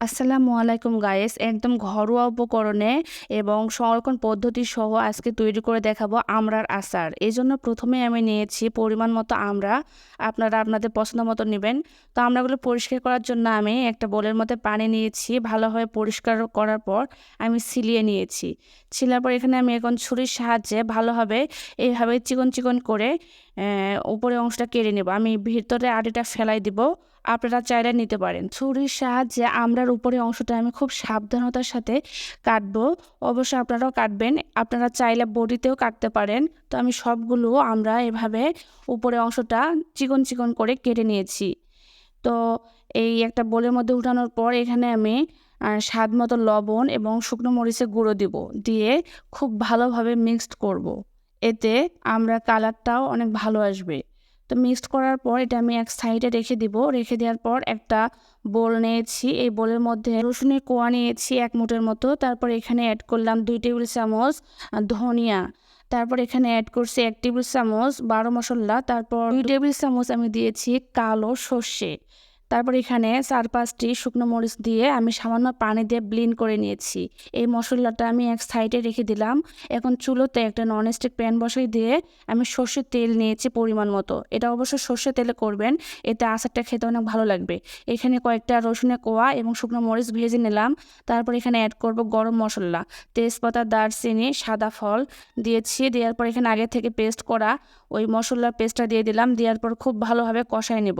আসসালামু আলাইকুম গায়েস একদম ঘরোয়া উপকরণে এবং সংরক্ষণ পদ্ধতি সহ আজকে তৈরি করে দেখাবো আমরার আচার। এই জন্য প্রথমে আমি নিয়েছি পরিমাণ মতো আমরা। আপনারা আপনাদের পছন্দ মতো নেবেন। তো আমরাগুলো পরিষ্কার করার জন্য আমি একটা বোলের মধ্যে পানি নিয়েছি, ভালোভাবে পরিষ্কার করার পর আমি সিলিয়ে নিয়েছি। ছিলার পর এখানে আমি এখন ছুরির সাহায্যে ভালোভাবে এইভাবে চিকন চিকন করে উপরে অংশটা কেড়ে নেব। আমি ভিতরে আটিটা ফেলাই দিব। আপনারা চাইলে নিতে পারেন। ছুরির সাহায্যে আমরার উপরে অংশটা আমি খুব সাবধানতার সাথে কাটবো। অবশ্যই আপনারাও কাটবেন, আপনারা চাইলে বডিতেও কাটতে পারেন। তো আমি সবগুলো আমরা এভাবে উপরে অংশটা চিকন চিকন করে কেটে নিয়েছি। তো এই একটা বোলের মধ্যে উঠানোর পর এখানে আমি স্বাদ মতো লবণ এবং শুকনো মরিচের গুঁড়ো দিব। দিয়ে খুব ভালোভাবে মিক্সড করব। এতে আমরা কালারটাও অনেক ভালো আসবে। তো মিক্সড করার পর এটা আমি এক সাইডে রেখে দিব। রেখে দেওয়ার পর একটা বোল নিয়েছি। এই বোলের মধ্যে রসুনের কোয়া নিয়েছি এক মুঠের মতো। তারপর এখানে অ্যাড করলাম দুই টেবিল চামচ ধনিয়া। তারপর এখানে অ্যাড করছি এক টেবিল চামচ বারো মশলা। তারপর দুই টেবিল চামচ আমি দিয়েছি কালো সর্ষে। তারপর এখানে চার পাঁচটি শুকনো মরিচ দিয়ে আমি সামান্য পানি দিয়ে ব্লিন করে নিয়েছি। এই মশলাটা আমি এক সাইডে রেখে দিলাম। এখন চুলোতে একটা ননস্টিক প্যান বসাই দিয়ে আমি সর্ষের তেল নিয়েছি পরিমাণ মতো। এটা অবশ্য সর্ষের তেলে করবেন, এতে আচারটা খেতে অনেক ভালো লাগবে। এখানে কয়েকটা রসুনের কোয়া এবং শুকনো মরিচ ভেজে নিলাম। তারপর এখানে অ্যাড করব গরম মশলা। তেজপাতা, দারচিনি, সাদা ফল দিয়েছি। দেওয়ার পর এখানে আগে থেকে পেস্ট করা ওই মশলার পেস্টটা দিয়ে দিলাম। দেওয়ার পর খুব ভালোভাবে কষায় নেব।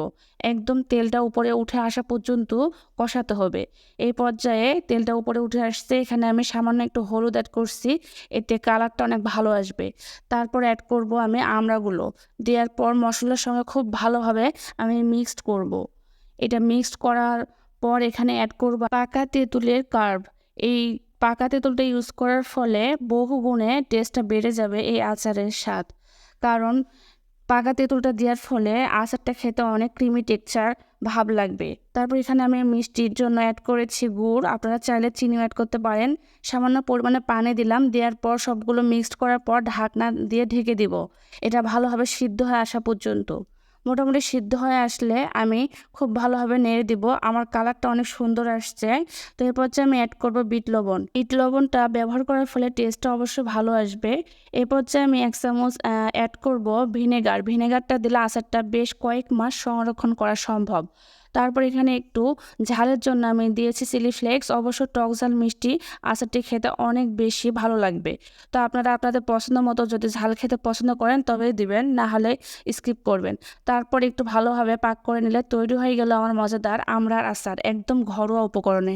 একদম তেলটা উপরে উঠে আসা পর্যন্ত কষাতে হবে। এই পর্যায়ে তেলটা উপরে উঠে আসছে, এখানে আমি সামান্য একটু হলুদ অ্যাড করছি, এতে কালারটা অনেক ভালো আসবে। তারপর অ্যাড করব আমি আমড়াগুলো। দেওয়ার পর মশলার সঙ্গে খুব ভালোভাবে আমি মিক্সড করব। এটা মিক্সড করার পর এখানে অ্যাড করব পাকা তেঁতুলের কার্ভ এই পাকা তেঁতুলটা ইউজ করার ফলে বহু গুণে টেস্টটা বেড়ে যাবে এই আচারের স্বাদ। কারণ পাকা তেঁতুলটা দেওয়ার ফলে আচারটা খেতে অনেক ক্রিমি টেক্সচার ভাব লাগবে। তারপর এখানে আমি মিষ্টির জন্য অ্যাড করেছি গুড়। আপনারা চাইলে চিনিও অ্যাড করতে পারেন। সামান্য পরিমাণে পানি দিলাম। দেওয়ার পর সবগুলো মিক্সড করার পর ঢাকনা দিয়ে ঢেকে দিব। এটা ভালোভাবে সিদ্ধ হয় আসা পর্যন্ত। মোটামুটি সিদ্ধ হয়ে আসলে আমি খুব ভালোভাবে নেড়ে দিব। আমার কালারটা অনেক সুন্দর আসছে। তো এরপর হচ্ছে আমি অ্যাড করব বিট লবণ। বিট লবণটা ব্যবহার করার ফলে টেস্টটা অবশ্যই ভালো আসবে। এরপর হচ্ছে আমি এক চামচ অ্যাড করব ভিনেগার। ভিনেগারটা দিলে আচারটা বেশ কয়েক মাস সংরক্ষণ করা সম্ভব। তারপর এখানে একটু ঝালের জন্য আমি দিয়েছি চিলি ফ্লেক্স। অবশ্য টক ঝাল মিষ্টি আচারটি খেতে অনেক বেশি ভালো লাগবে। তো আপনারা আপনাদের পছন্দ মতো যদি ঝাল খেতে পছন্দ করেন তবেই দিবেন, না হলে স্কিপ করবেন। তারপর একটু ভালোভাবে পাক করে নিলে তৈরি হয়ে গেল আমার মজাদার আমরার আচার, একদম ঘরোয়া উপকরণে।